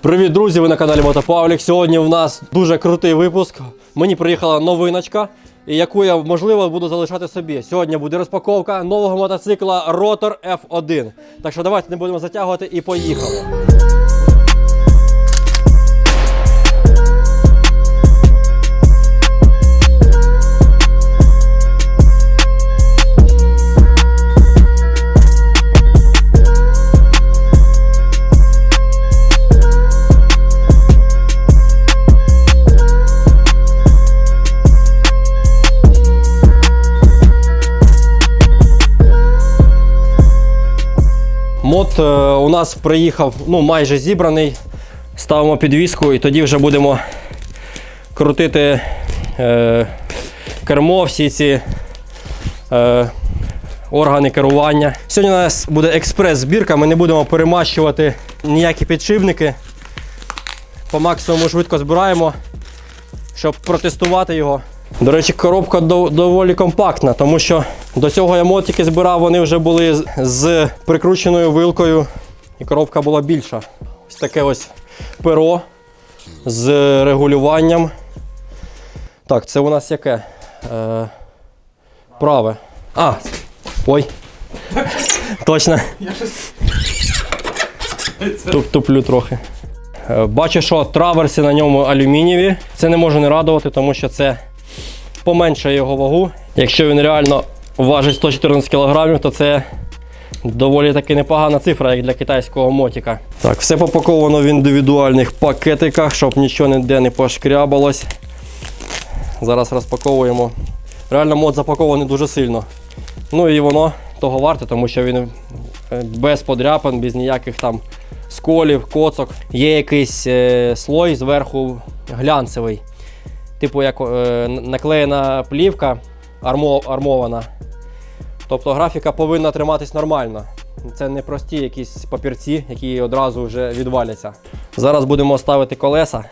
Привіт, друзі! Ви на каналі Мотопавлік. Сьогодні в нас дуже крутий випуск. Мені приїхала новиночка, яку я можливо буду залишати собі. Сьогодні буде розпаковка нового мотоцикла Rotor F1. Так що давайте не будемо затягувати і поїхали. Мод е, у нас приїхав ну, майже зібраний. Ставимо підвіску і тоді вже будемо крутити е, кермо, всі ці е, органи керування. Сьогодні у нас буде експрес-збірка, ми не будемо перемащувати ніякі підшипники. По максимуму швидко збираємо, щоб протестувати його. До речі, коробка дов- доволі компактна, тому що до цього я мотики збирав, вони вже були з, прикрученою вилкою, і коробка була більша. Ось таке ось перо з регулюванням. Так, це у нас яке? Е, праве. А, ой. Точно. Туп, туплю трохи. Е, Бачу, що траверси на ньому алюмінієві. Це не може не радувати, тому що це поменшує його вагу. Якщо він реально важить 114 кг, то це доволі таки непогана цифра, як для китайського мотика. Так, все попаковано в індивідуальних пакетиках, щоб нічого ніде не пошкрябалось. Зараз розпаковуємо. Реально мод запакований дуже сильно. Ну і воно того варте, тому що він е, без подряпин, без ніяких там сколів, коцок. Є якийсь е, слой зверху глянцевий. Типу як е, наклеєна плівка армо, армована. Тобто графіка повинна триматись нормально. Це не прості якісь папірці, які одразу вже відваляться. Зараз будемо ставити колеса.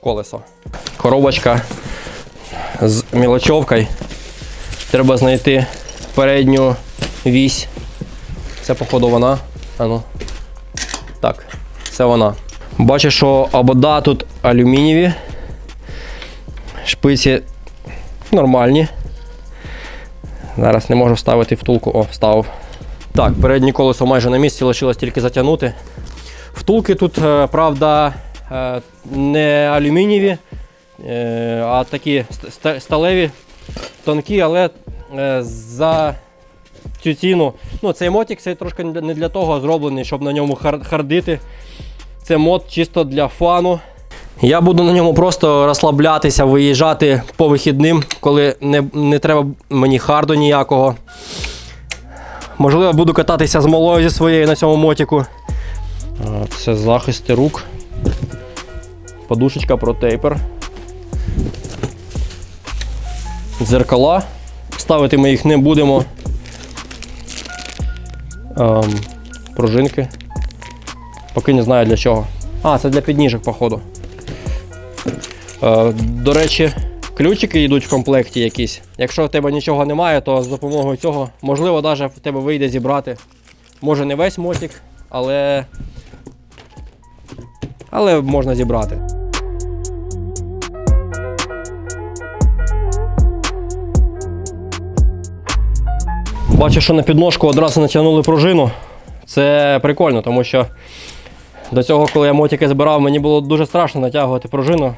Колесо. Коробочка з мілочовкою. Треба знайти передню вісь. Це, походу, вона. А ну. Так, це вона. Бачу, що обода тут алюмінієві. Шпиці нормальні. Зараз не можу вставити втулку. О, вставив. Так, переднє колесо майже на місці, лишилось тільки затягнути. Втулки тут, е, правда, е, не алюмінієві, е, а такі сталеві, тонкі, але за цю ціну. Ну, цей мотик це трошки не для- того зроблений, щоб на ньому хардити. Це мод чисто для фану. Я буду на ньому просто розслаблятися, виїжджати по вихідним, коли не, не треба мені харду ніякого. Можливо, буду кататися з малою зі своєю на цьому мотику. Це захисти рук. Подушечка протейпер. Дзеркала. Ставити ми їх не будемо. Ем, пружинки. Поки не знаю для чого. А, це для підніжок, походу. Е, До речі, ключики йдуть в комплекті якісь. Якщо в тебе нічого немає, то з допомогою цього, можливо, навіть в тебе вийде зібрати. Може не весь мотик, але. Але можна зібрати. Бачу, що на підножку одразу натягнули пружину. Це прикольно, тому що до цього, коли я мотики збирав, мені було дуже страшно натягувати пружину.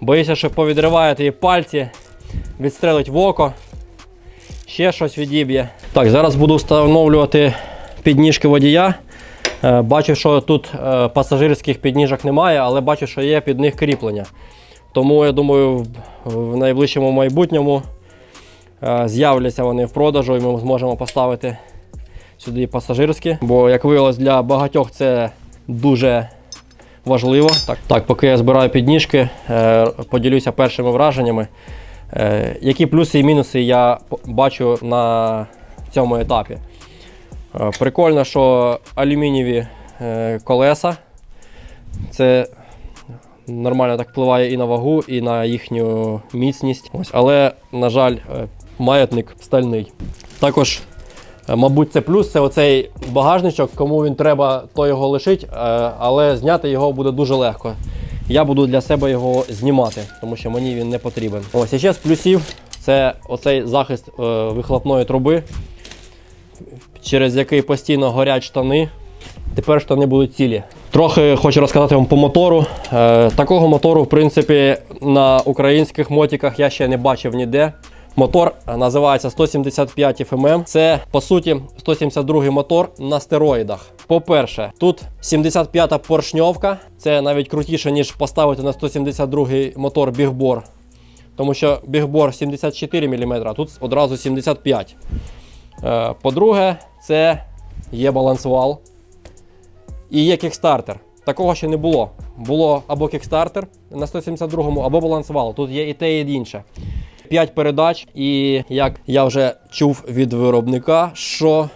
Боюся, що повідриває ті пальці, відстрелить в око, ще щось відіб'є. Так, зараз буду встановлювати підніжки водія. Е, Бачу, що тут е, пасажирських підніжок немає, але бачу, що є під них кріплення. Тому я думаю, в- в найближчому майбутньому е, з'являться вони в продажу і ми зможемо поставити сюди пасажирські. Бо, як виявилось, для багатьох це дуже важливо. Так, так поки я збираю підніжки, е, поділюся першими враженнями. Е, які плюси і мінуси я бачу на цьому етапі. Е, прикольно, що алюмінієві колеса. Це нормально так впливає і на вагу, і на їхню міцність. Ось, але, на жаль, маятник стальний. Також Мабуть, це плюс, це оцей багажничок, кому він треба, то його лишить, е, але зняти його буде дуже легко. Я буду для себе його знімати, тому що мені він не потрібен. Ось і ще з плюсів це оцей захист е, вихлопної труби, через який постійно горять штани. Тепер штани будуть цілі. Трохи хочу розказати вам по мотору. Е, такого мотору, в принципі, на українських мотиках я ще не бачив ніде. Мотор називається 175 FMM. Це по суті 172 мотор на стероїдах. По-перше, тут 75-та поршньовка. Це навіть крутіше, ніж поставити на 172 мотор бігбор. Тому що бігбор 74 мм, а тут одразу 75. Е, По-друге, це є балансвал і є кікстартер. Такого ще не було. Було або кікстартер на 172-му, або балансвал. Тут є і те, і інше. 5 передач, і як я вже чув від виробника, що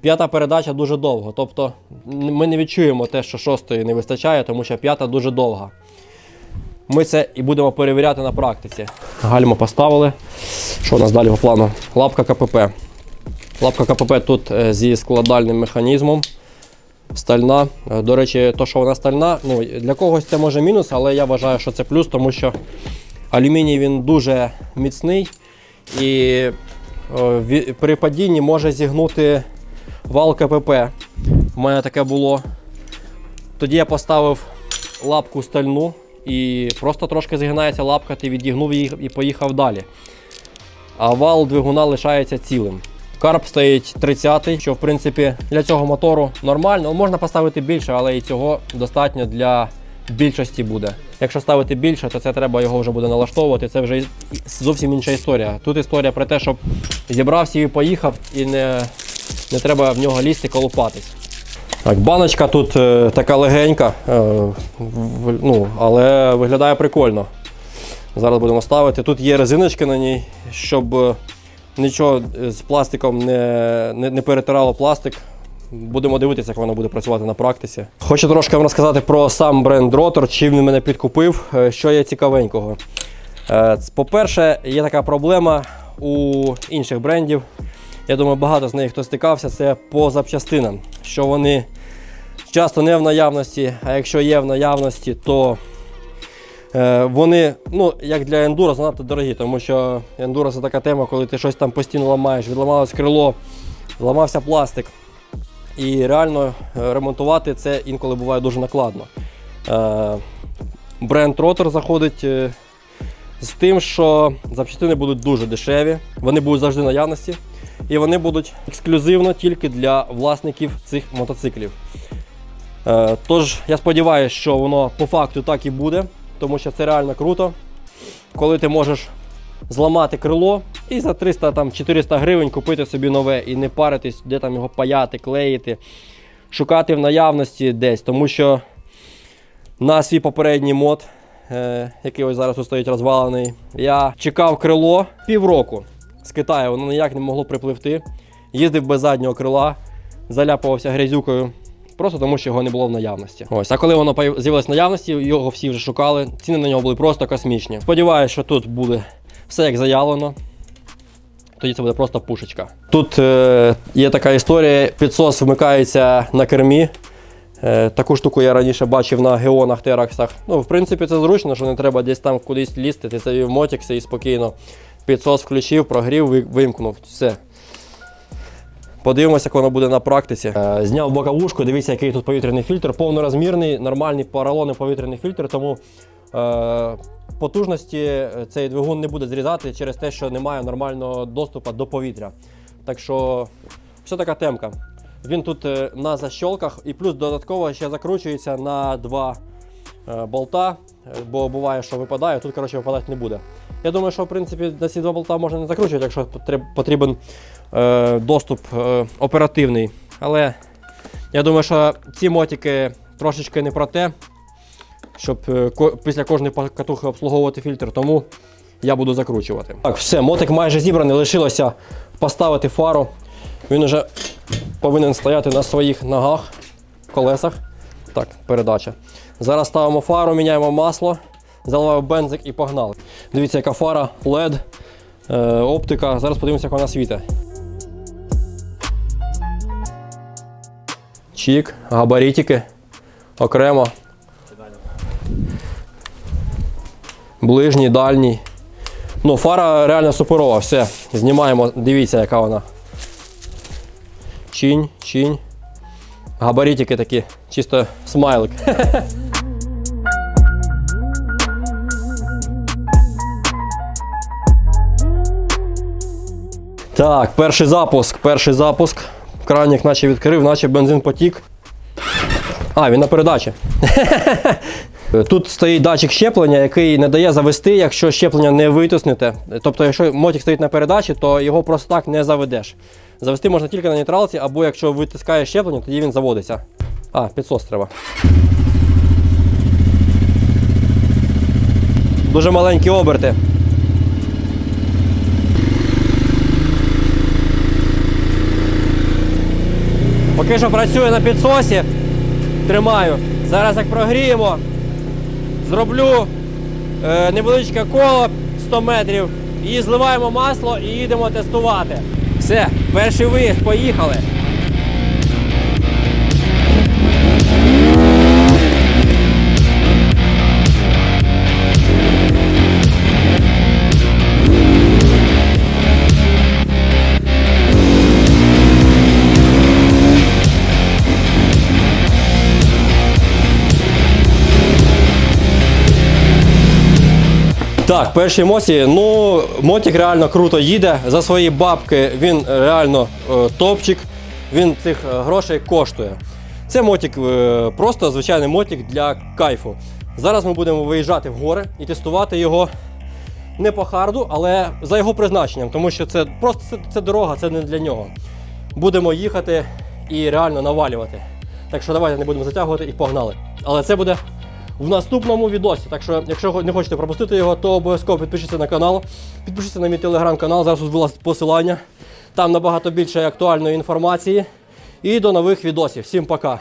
п'ята передача дуже довго. Тобто ми не відчуємо те, що шостої не вистачає, тому що п'ята дуже довга. Ми це і будемо перевіряти на практиці. Гальмо поставили. Що у нас далі по плану? Лапка КПП. Лапка КПП тут е, зі складальним механізмом. Стальна. Е, До речі, то, що вона стальна, ну, для когось це може мінус, але я вважаю, що це плюс, тому що алюміній він дуже міцний і е, при падінні може зігнути вал КПП. У мене таке було. Тоді я поставив лапку стальну і просто трошки згинається лапка, ти відігнув її і поїхав далі. А вал двигуна лишається цілим. Карп стоїть 30 що в принципі для цього мотору нормально. Можна поставити більше, але і цього достатньо для більшості буде. Якщо ставити більше, то це треба його вже буде налаштовувати. Це вже зовсім інша історія. Тут історія про те, щоб зібрався і поїхав, і не, не треба в нього лізти колупатись. Так, баночка тут е, така легенька, е, в- ну, але виглядає прикольно. Зараз будемо ставити. Тут є резиночки на ній, щоб е, нічого з пластиком не, не, не перетирало пластик. Будемо дивитися, як воно буде працювати на практиці. Хочу трошки вам розказати про сам бренд Rotor, чим він мене підкупив, е, що є цікавенького. Е, По-перше, є така проблема у інших брендів. Я думаю, багато з них хто стикався, це по запчастинам, що вони часто не в наявності, а якщо є в наявності, то Е, Вони, ну, як для ендуро, занадто дорогі, тому що ендуро це така тема, коли ти щось там постійно ламаєш, відламалось крило, зламався пластик. І реально е, ремонтувати це інколи буває дуже накладно. Е, Бренд Rotor заходить е, з тим, що запчастини будуть дуже дешеві, вони будуть завжди наявності, і вони будуть ексклюзивно тільки для власників цих мотоциклів. Тож я сподіваюся, що воно по факту так і буде, тому що це реально круто, коли ти можеш зламати крило і за 300-400 гривень купити собі нове і не паритись, де там його паяти, клеїти, шукати в наявності десь. Тому що на свій попередній мод, е, який ось зараз стоїть розвалений, я чекав крило півроку з Китаю, воно ніяк не могло припливти. Їздив без заднього крила, заляпувався грязюкою. Просто тому, що його не було в наявності. Ось, а коли воно з'явилось в наявності, його всі вже шукали. Ціни на нього були просто космічні. Сподіваюся, що тут буде все як заявлено. Тоді це буде просто пушечка. Тут е, є така історія: підсос вмикається на кермі. Е, таку штуку я раніше бачив на геонах, тераксах. Ну, в принципі, це зручно, що не треба десь там кудись лізти. Ти завів мотікси і спокійно підсос включив, прогрів, ви- вимкнув. Все. Подивимося, як воно буде на практиці. Е, Зняв боковушку, дивіться, який тут повітряний фільтр. Повнорозмірний, нормальний поролонний повітряний фільтр, тому потужності е, цей двигун не буде зрізати через те, що немає нормального доступу до повітря. Так що все така темка. Він тут е, на защолках і плюс додатково ще закручується на два е, болта, е, бо буває, що випадає, тут коротше випадати не буде. Я думаю, що в принципі на ці два болта можна не закручувати, якщо потрібен е, доступ е, оперативний. Але я думаю, що ці мотики трошечки не про те, щоб е, після кожної катухи обслуговувати фільтр, тому я буду закручувати. Так, все, мотик майже зібраний, лишилося поставити фару. Він вже повинен стояти на своїх ногах, колесах. Так, передача. Зараз ставимо фару, міняємо масло, заливаю бензик і погнали. Дивіться, яка фара, LED, е, оптика. Зараз подивимося, як вона світить. Чік, габаритики. Окремо. Ближній, дальній. Ну, фара реально суперова, все. Знімаємо, дивіться, яка вона. Чинь, чинь. Габаритики такі, чисто смайлик. Так, перший запуск, перший запуск. Кранік наче відкрив, наче бензин потік. А, він на передачі. Тут стоїть датчик щеплення, який не дає завести, якщо щеплення не витиснете. Тобто, якщо мотик стоїть на передачі, то його просто так не заведеш. Завести можна тільки на нейтралці, або якщо витискає щеплення, тоді він заводиться. А, підсос треба. Дуже маленькі оберти. Поки що працює на підсосі. Тримаю. Зараз як прогріємо, зроблю е, невеличке коло 100 метрів і зливаємо масло і їдемо тестувати. Все, перший виїзд, поїхали. Так, перші емоції. Ну, мотик реально круто їде. За свої бабки він реально е, топчик. Він цих е, грошей коштує. Це мотик е, просто звичайний мотик для кайфу. Зараз ми будемо виїжджати в гори і тестувати його не по харду, але за його призначенням, тому що це просто це, це дорога, це не для нього. Будемо їхати і реально навалювати. Так що давайте не будемо затягувати і погнали. Але це буде в наступному відосі. Так що, якщо не хочете пропустити його, то обов'язково підпишіться на канал, підпишіться на мій телеграм-канал. Зараз тут вилазить посилання. Там набагато більше актуальної інформації. І до нових відосів. Всім пока!